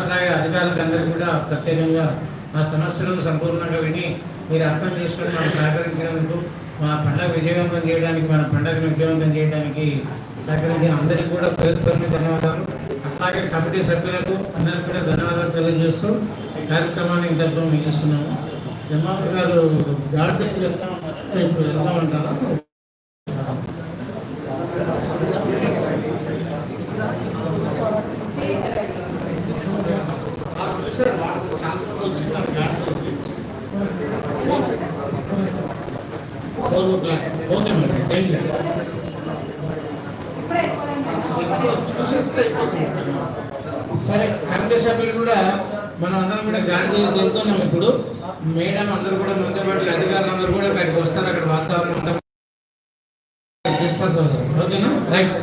అట్లాగే అధికారులకు అందరికీ కూడా ప్రత్యేకంగా మా సమస్యలను సంపూర్ణంగా విని మీరు అర్థం చేసుకొని మాకు సహకరించినందుకు మా పండుగ విజయవంతం చేయడానికి మన పండుగను విజయవంతం చేయడానికి సహకరించిన అందరికీ కూడా పేరు ధన్యవాదాలు. అట్లాగే కమిటీ సభ్యులకు అందరికీ కూడా ధన్యవాదాలు తెలియజేస్తూ కార్యక్రమాన్ని ఇంతలో ముగిస్తున్నాము. జమాల్ గారు గాడికి వెళ్తాం ఇప్పుడు వెళ్తామంటారా? చూసేస్తే అయిపోతుంది సరే కమిటీ సభ్యులు కూడా మనం అందరం కూడా గాంధీ వెళ్తున్నాం ఇప్పుడు. మేడం అందరూ కూడా మనతో పాటు అధికారులు అందరూ కూడా ఇక్కడికి వస్తారు. అక్కడ వాతావరణం అంతా డిస్పర్స్ అవుతారు ఓకేనా? రైట్